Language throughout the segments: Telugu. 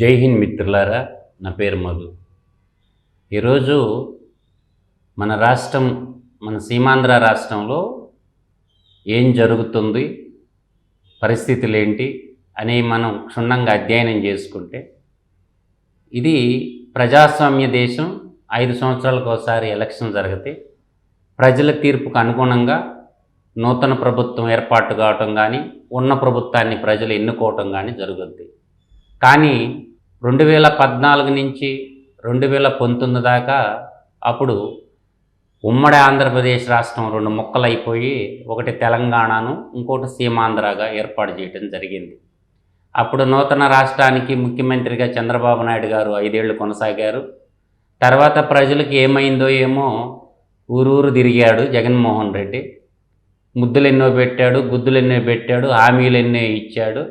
జై హింద్ మిత్రులారా నా పేరు మధు. ఈరోజు మన రాష్ట్రం మన సీమాంధ్ర రాష్ట్రంలో ఏం జరుగుతుంది పరిస్థితులు ఏంటి అని మనం క్షుణ్ణంగా అధ్యయనం చేసుకుంటే ఇది ప్రజాస్వామ్య దేశం ఐదు సంవత్సరాలకు ఒకసారి ఎలక్షన్ జరిగితే ప్రజల తీర్పుకు అనుగుణంగా నూతన ప్రభుత్వం ఏర్పాటు కావటం కానీ ఉన్న ప్రభుత్వాన్ని ప్రజలు ఎన్నుకోవటం కానీ జరుగుద్ది. కానీ రెండు వేల పద్నాలుగు నుంచి రెండు వేల పంతొమ్మిది దాకా అప్పుడు ఉమ్మడి ఆంధ్రప్రదేశ్ రాష్ట్రం రెండు ముక్కలైపోయి ఒకటి తెలంగాణను ఇంకోటి సీమాంధ్రగా ఏర్పాటు చేయడం జరిగింది. అప్పుడు నూతన రాష్ట్రానికి ముఖ్యమంత్రిగా చంద్రబాబు నాయుడు గారు ఐదేళ్ళు కొనసాగారు. తర్వాత ప్రజలకు ఏమైందో ఏమో ఊరూరు తిరిగాడు జగన్మోహన్ రెడ్డి. ముద్దులు ఎన్నో పెట్టాడు గుద్దులు ఎన్నో పెట్టాడు హామీలు ఎన్నో ఇచ్చాడు.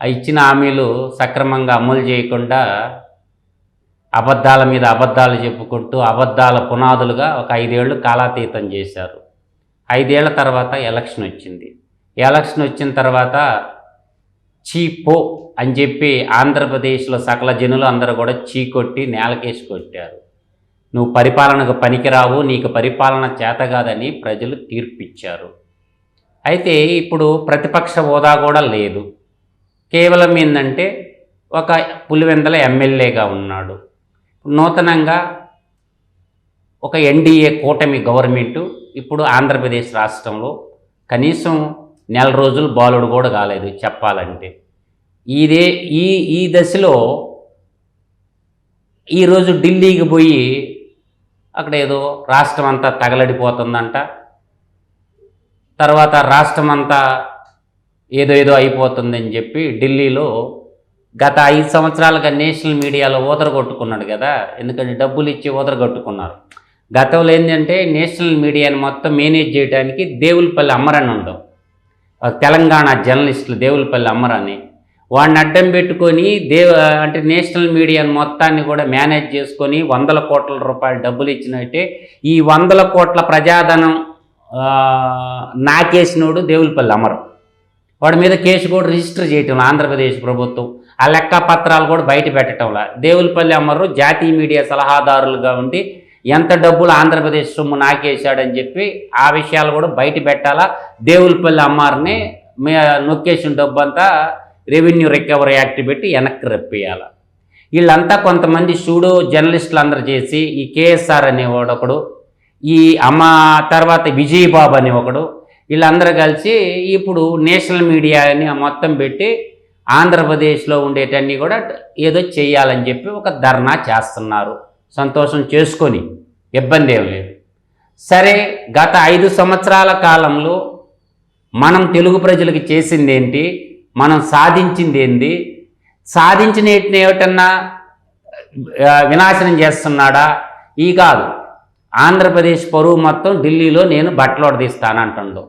ఇచ్చిన హామీలు సక్రమంగా అమలు చేయకుండా అబద్ధాల మీద అబద్ధాలు చెప్పుకుంటూ అబద్ధాల పునాదులుగా ఒక ఐదేళ్ళు కాలాతీతం చేశారు. ఐదేళ్ళ తర్వాత ఎలక్షన్ వచ్చింది. ఎలక్షన్ వచ్చిన తర్వాత చీపో అని చెప్పి ఆంధ్రప్రదేశ్లో సకల జనులు అందరూ కూడా చీకొట్టి నేలకేసి కొట్టారు. నువ్వు పరిపాలనకు పనికిరావు నీకు పరిపాలన చేత కాదని ప్రజలు తీర్పిచ్చారు. అయితే ఇప్పుడు ప్రతిపక్ష హోదా కూడా లేదు. కేవలం ఏంటంటే ఒక పులివెందల ఎమ్మెల్యేగా ఉన్నాడు. నూతనంగా ఒక ఎన్డీఏ కూటమి గవర్నమెంటు ఇప్పుడు ఆంధ్రప్రదేశ్ రాష్ట్రంలో కనీసం నెల రోజులు బాలుడు కూడా కాలేదు చెప్పాలంటే. ఇదే ఈ ఈ దశలో ఈరోజు ఢిల్లీకి పోయి అక్కడ ఏదో రాష్ట్రం అంతా తగలడిపోతుందంట. తర్వాత రాష్ట్రం అంతా ఏదో ఏదో అయిపోతుందని చెప్పి ఢిల్లీలో గత ఐదు సంవత్సరాలుగా నేషనల్ మీడియాలో ఊదర కొట్టుకున్నాడు కదా. ఎందుకంటే డబ్బులు ఇచ్చి ఊదర కొట్టుకున్నారు గతంలో ఏంటంటే నేషనల్ మీడియాని మొత్తం మేనేజ్ చేయడానికి దేవులపల్లి అమ్మరని ఉండవు తెలంగాణ జర్నలిస్టులు దేవులపల్లి అమ్మరని వాడిని అడ్డం పెట్టుకొని దేవ అంటే నేషనల్ మీడియాని మొత్తాన్ని కూడా మేనేజ్ చేసుకొని వందల కోట్ల రూపాయలు డబ్బులు ఇచ్చినట్టే ఈ వందల కోట్ల ప్రజాధనం నాకేసినోడు దేవులపల్లి అమరం. వాడి మీద కేసు కూడా రిజిస్టర్ చేయటం ఆంధ్రప్రదేశ్ ప్రభుత్వం. ఆ లెక్క పత్రాలు కూడా బయట పెట్టడంలా దేవులపల్లి అమ్మరు జాతీయ మీడియా సలహాదారులుగా ఉండి ఎంత డబ్బులు ఆంధ్రప్రదేశ్ సొమ్ము నాకేశాడని చెప్పి ఆ విషయాలు కూడా బయట పెట్టాలా? దేవులపల్లి అమ్మారిని మే నొక్కేసిన డబ్బు అంతా రెవెన్యూ రికవరీ యాక్ట్ పెట్టి వెనక్కి రప్పేయాల వీళ్ళంతా కొంతమంది సూడో జర్నలిస్టులు అందరు చేసి ఈ కేఎస్ఆర్ అనేవాడు ఒకడు ఈ అమ్మ తర్వాత విజయబాబు అని ఒకడు వీళ్ళందరూ కలిసి ఇప్పుడు నేషనల్ మీడియాని మొత్తం పెట్టి ఆంధ్రప్రదేశ్లో ఉండేటన్నీ కూడా ఏదో చేయాలని చెప్పి ఒక ధర్నా చేస్తున్నారు. సంతోషం చేసుకొని ఇబ్బంది ఏం లేదు. సరే గత ఐదు సంవత్సరాల కాలంలో మనం తెలుగు ప్రజలకు చేసింది ఏంటి? మనం సాధించింది ఏంటి సాధించిన ఏమిటన్నా వినాశనం చేస్తున్నాడా? ఈ కాదు. ఆంధ్రప్రదేశ్ పరువు మొత్తం ఢిల్లీలో నేను బట్టలోడ తీస్తానంటుండో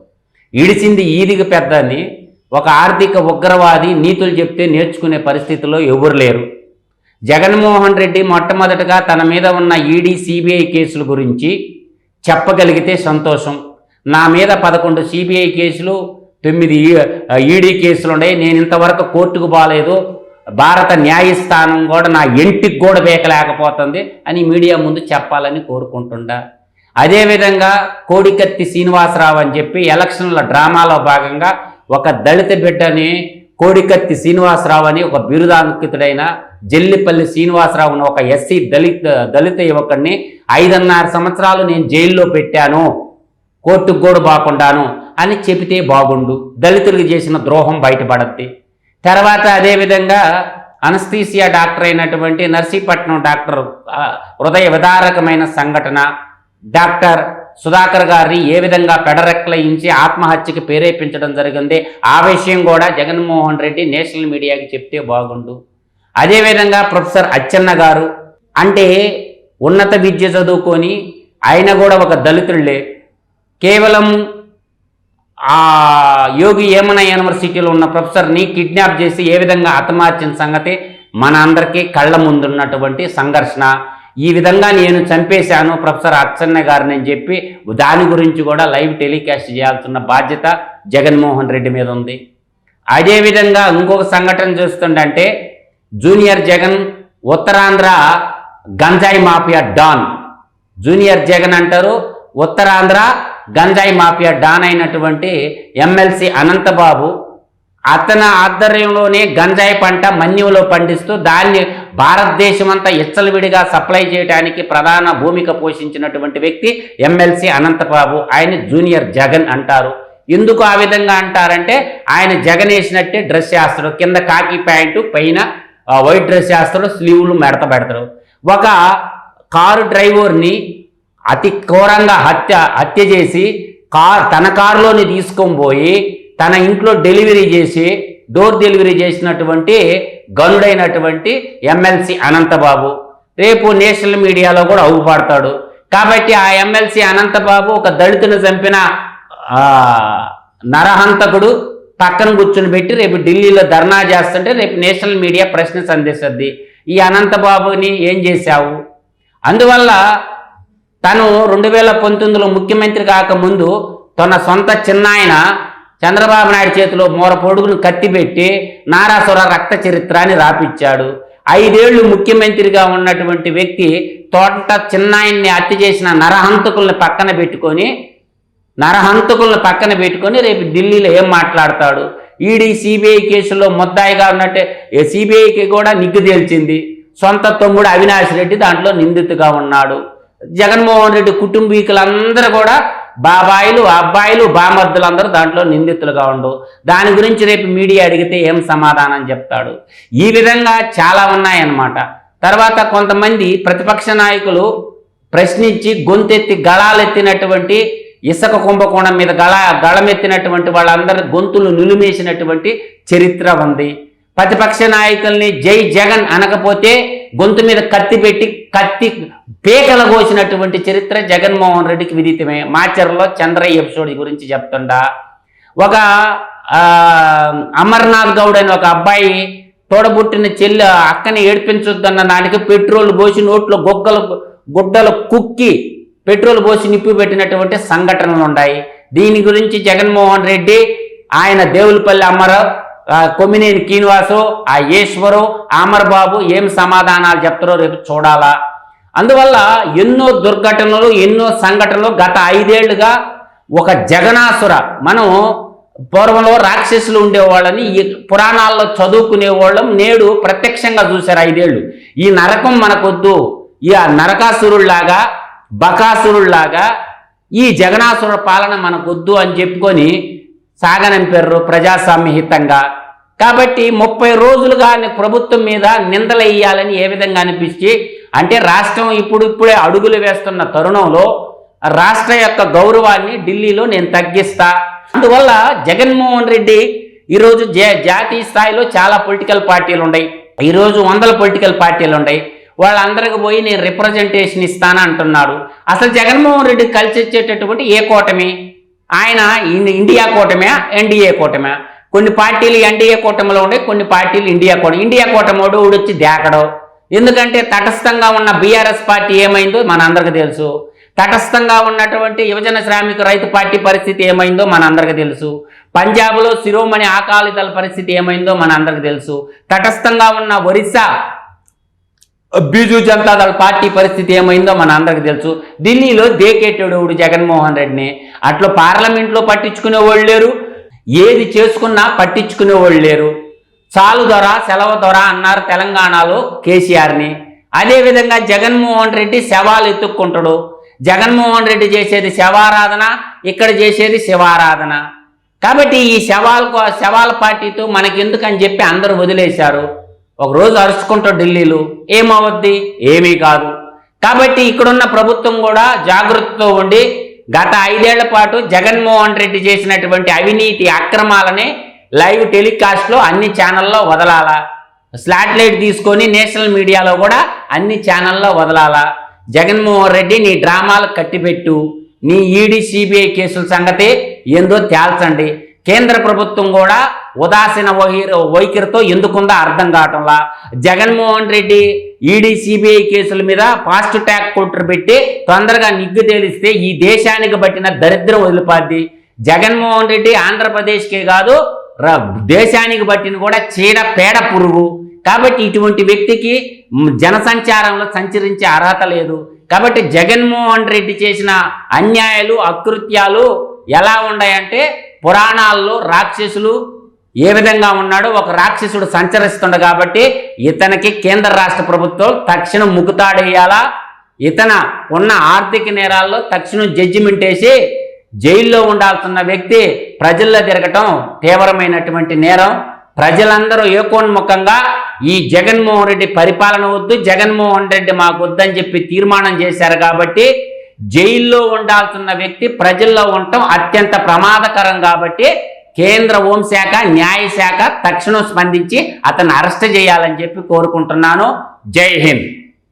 ఇడిచింది పెద్ద పెద్దని ఒక ఆర్థిక ఉగ్రవాది నీతులు చెప్తే నేర్చుకునే పరిస్థితిలో ఎవరు లేరు. జగన్మోహన్ రెడ్డి మొట్టమొదటగా తన మీద ఉన్న ఈడీ సిబిఐ కేసుల గురించి చెప్పగలిగితే సంతోషం. నా మీద పదకొండు సిబిఐ కేసులు తొమ్మిది ఈడీ కేసులు ఉన్నాయి. నేను ఇంతవరకు కోర్టుకు బాలేదు భారత న్యాయస్థానం కూడా నా ఇంటికి కూడా బేకలేకపోతుంది అని మీడియా ముందు చెప్పాలని కోరుకుంటుండా. అదేవిధంగా కోడికత్తి శ్రీనివాసరావు అని చెప్పి ఎలక్షన్ల డ్రామాలో భాగంగా ఒక దళిత బిడ్డని కోడికత్తి శ్రీనివాసరావు అని ఒక బిరుదాంకితుడైన జల్లిపల్లి శ్రీనివాసరావును ఒక ఎస్సీ దళిత దళిత యువకుడిని ఐదున్నర సంవత్సరాలు నేను జైల్లో పెట్టాను. కోర్టుకు కూడా బాగుండాను అని చెబితే బాగుండు. దళితులకు చేసిన ద్రోహం బయటపడద్ది. తర్వాత అదేవిధంగా అనస్థీసియా డాక్టర్ అయినటువంటి నర్సీపట్నం డాక్టర్ హృదయ విదారకమైన సంఘటన డాక్టర్ సుధాకర్ గారిని ఏ విధంగా పెడరెక్కలయించి ఆత్మహత్యకి ప్రేరేపించడం జరిగింది? ఆ విషయం కూడా జగన్మోహన్ రెడ్డి నేషనల్ మీడియాకి చెప్తే బాగుండు. అదేవిధంగా ప్రొఫెసర్ అచ్చెన్న గారు అంటే ఉన్నత విద్య చదువుకొని ఆయన కూడా ఒక దళితుళ్ళే. కేవలం ఆ యోగి ఏమన యూనివర్సిటీలో ఉన్న ప్రొఫెసర్ని కిడ్నాప్ చేసి ఏ విధంగా హతమార్చిన సంగతి మన అందరికీ కళ్ళ ముందున్నటువంటి సంఘర్షణ. ఈ విధంగా నేను చంపేశాను ప్రొఫెసర్ అచ్చన్న గారిని అని చెప్పి దాని గురించి కూడా లైవ్ టెలికాస్ట్ చేయాల్సిన బాధ్యత జగన్మోహన్ రెడ్డి మీద ఉంది. అదేవిధంగా ఇంకొక సంఘటన చూస్తుండంటే జూనియర్ జగన్ ఉత్తరాంధ్ర గంజాయి మాఫియా డాన్. జూనియర్ జగన్ అంటారు ఉత్తరాంధ్ర గంజాయి మాఫియా డాన్ అయినటువంటి ఎమ్మెల్సీ అనంతబాబు అతని ఆధ్వర్యంలోనే గంజాయి పంట మన్యులో పండిస్తూ దాన్ని భారతదేశం అంతా ఇచ్చలవిడిగా సప్లై చేయడానికి ప్రధాన భూమిక పోషించినటువంటి వ్యక్తి ఎమ్మెల్సీ అనంతబాబు. ఆయన జూనియర్ జగన్ అంటారు. ఎందుకు ఆ విధంగా అంటారంటే ఆయన జగన్ వేసినట్టే డ్రెస్ చేస్తారు కింద కాకి ప్యాంటు పైన వైట్ డ్రెస్ చేస్తారు స్లీవ్లు మెడత పెడతారు ఒక కారు డ్రైవర్ని అతి ఘోరంగా హత్య హత్య చేసి కార్ తన కారులోని తీసుకొని పోయి తన ఇంట్లో డెలివరీ చేసి డోర్ డెలివరీ చేసినటువంటి గనుడైనటువంటి ఎమ్మెల్సీ అనంతబాబు. రేపు నేషనల్ మీడియాలో కూడా అవుపడతాడు కాబట్టి ఆ ఎమ్మెల్సీ అనంతబాబు ఒక దళితుని చంపిన నరహంతకుడు పక్కన కూర్చుని పెట్టి రేపు ఢిల్లీలో ధర్నా చేస్తుంటే రేపు నేషనల్ మీడియా ప్రశ్న సంధిస్తుంది. ఈ అనంతబాబుని ఏం చేశావు? అందువల్ల తను రెండు వేల పంతొమ్మిదిలో ముఖ్యమంత్రి కాకముందు తన సొంత చిన్నాయన చంద్రబాబు నాయుడు చేతిలో మూర పొడుగును కత్తిపెట్టి నారాసుర రక్త చరిత్రాన్ని రాపిచ్చాడు. ఐదేళ్ళు ముఖ్యమంత్రిగా ఉన్నటువంటి వ్యక్తి తోట చిన్నాయన్ని హత్య చేసిన నరహంతకుల్ని పక్కన పెట్టుకొని నరహంతకుల్ని పక్కన పెట్టుకొని రేపు ఢిల్లీలో ఏం మాట్లాడతాడు? ఈడీ సిబిఐ కేసులో ముద్దాయిగా ఉన్నట్టే సిబిఐకి కూడా నిగ్గు తేల్చింది. సొంత తమ్ముడు అవినాష్ రెడ్డి దాంట్లో నిందితుగా ఉన్నాడు. జగన్మోహన్ రెడ్డి కుటుంబీకులందరూ కూడా బాబాయిలు అబ్బాయిలు బామర్దులందరూ దాంట్లో నిందితులుగా ఉండు. దాని గురించి రేపు మీడియా అడిగితే ఏం సమాధానం చెప్తాడు? ఈ విధంగా చాలా ఉన్నాయన్నమాట. తర్వాత కొంతమంది ప్రతిపక్ష నాయకులు ప్రశ్నించి గొంతెత్తి గళాలెత్తినటువంటి ఇసుక కుంభకోణం మీద గళ గళమెత్తినటువంటి వాళ్ళందరి గొంతులు నిలుమేసినటువంటి చరిత్ర ఉంది. ప్రతిపక్ష నాయకుల్ని జై జగన్ అనకపోతే గొంతు మీద కత్తి పెట్టి కత్తి పేకల కోసినటువంటి చరిత్ర జగన్మోహన్ రెడ్డికి విదితమే. మాచర్లో చంద్రయ్య ఎపిసోడ్ గురించి చెప్తుండా. ఒక అమర్నాథ్ గౌడ్ అనే ఒక అబ్బాయి తోడబుట్టిన చెల్లి అక్కని ఏడిపించొద్దన్న దానికి పెట్రోల్ పోసి నోట్లో గొగ్గలు గుడ్డలు కుక్కి పెట్రోల్ పోసి నిప్పు పెట్టినటువంటి సంఘటనలు ఉన్నాయి దీని గురించి జగన్మోహన్ రెడ్డి ఆయన దేవులపల్లి అమ్మారావు కొమ్మినేని శ్రీనివాసు ఆ ఈశ్వరు ఆమర్ బాబు ఏం సమాధానాలు చెప్తారో రేపు చూడాలా. అందువల్ల ఎన్నో దుర్ఘటనలు ఎన్నో సంఘటనలు గత ఐదేళ్ళుగా ఒక జగనాసుర మనం పూర్వంలో రాక్షసులు ఉండేవాళ్ళని ఈ పురాణాల్లో చదువుకునే వాళ్ళం నేడు ప్రత్యక్షంగా చూశారు ఐదేళ్ళు ఈ నరకం మనకొద్దు. ఈ నరకాసురుల్లాగా బకాసురుల్లాగా ఈ జగనాసుర పాలన మనకొద్దు అని చెప్పుకొని సాగనంపారు ప్రజాస్వామ్యహితంగా కాబట్టి ముప్పై రోజులుగా ఆయన ప్రభుత్వం మీద నిందలయ్యాలని ఏ విధంగా అనిపించి అంటే రాష్ట్రం ఇప్పుడు ఇప్పుడే అడుగులు వేస్తున్న తరుణంలో రాష్ట్ర యొక్క గౌరవాన్ని ఢిల్లీలో నేను తగ్గిస్తా. అందువల్ల జగన్మోహన్ రెడ్డి ఈరోజు జాతీయ స్థాయిలో చాలా పొలిటికల్ పార్టీలు ఉన్నాయి ఈరోజు వందల పొలిటికల్ పార్టీలు ఉన్నాయి వాళ్ళందరికి పోయి నేను రిప్రజెంటేషన్ ఇస్తాను అంటున్నాడు. అసలు జగన్మోహన్ రెడ్డి కలిసి వచ్చేటటువంటి ఏ కూటమి? ఆయన ఇన్- ఇండియా కూటమే ఎన్డీఏ కూటమే. కొన్ని పార్టీలు ఎన్డీఏ కూటమిలో ఉండే కొన్ని పార్టీలు ఇండియా కూటమి. ఇండియా కూటమోడు ఊడొచ్చి దేకడం. ఎందుకంటే తటస్థంగా ఉన్న బీఆర్ఎస్ పార్టీ ఏమైందో మన తెలుసు. తటస్థంగా ఉన్నటువంటి యువజన శ్రామిక రైతు పార్టీ పరిస్థితి ఏమైందో మన అందరికి తెలుసు. పంజాబ్లో శిరోమణి ఆకాలిదళ పరిస్థితి ఏమైందో మన అందరికి తెలుసు. తటస్థంగా ఉన్న ఒరిస్సా బీజు జనతాదళ పార్టీ పరిస్థితి ఏమైందో మన అందరికి తెలుసు. ఢిల్లీలో దేకేటోడు జగన్మోహన్ రెడ్డిని. అట్లా పార్లమెంట్లో పట్టించుకునే వాళ్ళు లేరు. ఏది చేసుకున్నా పట్టించుకునే వాళ్ళు లేరు. చాలు దొర సెలవు దొర అన్నారు తెలంగాణలో కేసీఆర్ని. అదేవిధంగా జగన్మోహన్ రెడ్డి శవాలు ఎత్తుక్కుంటాడు. జగన్మోహన్ రెడ్డి చేసేది శవారాధన ఇక్కడ చేసేది శివారాధన. కాబట్టి ఈ శవాలకు శవాల పార్టీతో మనకెందుకని చెప్పి అందరూ వదిలేశారు. ఒక రోజు అరుచుకుంటాడు ఢిల్లీలో ఏమవద్ది ఏమీ కాదు. కాబట్టి ఇక్కడున్న ప్రభుత్వం కూడా జాగ్రత్తతో ఉండి గత ఐదేళ్ళ పాటు జగన్మోహన్ రెడ్డి చేసినటువంటి అవినీతి అక్రమాలని లైవ్ టెలికాస్ట్లో అన్ని ఛానల్లో వదలాలా? స్లాట్లైట్ తీసుకొని నేషనల్ మీడియాలో కూడా అన్ని ఛానల్లో వదలాలా? జగన్మోహన్ రెడ్డి నీ డ్రామాలు కట్టిపెట్టు. నీ ఈడీ సిబిఐ కేసుల సంగతి ఏందో తేల్చండి. కేంద్ర ప్రభుత్వం కూడా ఉదాసీన వైఖరి వైఖరితో ఎందుకుందో అర్థం కావటంలా. జగన్మోహన్ రెడ్డి ఈడీ సిబిఐ కేసుల మీద ఫాస్ట్ ట్రాక్ కోర్టు పెట్టి తొందరగా నిగ్గు తేలిస్తే ఈ దేశానికి పట్టిన దరిద్రం వదిలిపోద్ది. జగన్మోహన్ రెడ్డి ఆంధ్రప్రదేశ్కే కాదు ర- దేశానికి పట్టిన కూడా చీడ పేడ పురుగు. కాబట్టి ఇటువంటి వ్యక్తికి జనసంచారంలో సంచరించే అర్హత లేదు. కాబట్టి జగన్మోహన్ రెడ్డి చేసిన అన్యాయాలు అకృత్యాలు ఎలా ఉన్నాయంటే పురాణాల్లో రాక్షసులు ఏ విధంగా ఉన్నాడో ఒక రాక్షసుడు సంచరిస్తుండ కాబట్టి ఇతనికి కేంద్ర రాష్ట్ర ప్రభుత్వం తక్షణం ముకుతాడేయాలా? ఇతన ఉన్న ఆర్థిక నేరాల్లో తక్షణం జడ్జిమెంట్ వేసి జైల్లో ఉండాల్సిన వ్యక్తి ప్రజల్లో తిరగటం తీవ్రమైనటువంటి నేరం. ప్రజలందరూ ఏకోన్ముఖంగా ఈ జగన్మోహన్ రెడ్డి పరిపాలన వద్దు జగన్మోహన్ రెడ్డి మాకు వద్దని చెప్పి తీర్మానం చేశారు కాబట్టి జైల్లో ఉండాల్సిన వ్యక్తి ప్రజల్లో ఉండటం అత్యంత ప్రమాదకరం కాబట్టి కేంద్ర హోంశాఖ న్యాయశాఖ తక్షణం స్పందించి అతన్ని అరెస్ట్ చేయాలని చెప్పి కోరుకుంటున్నాను. జై హింద్.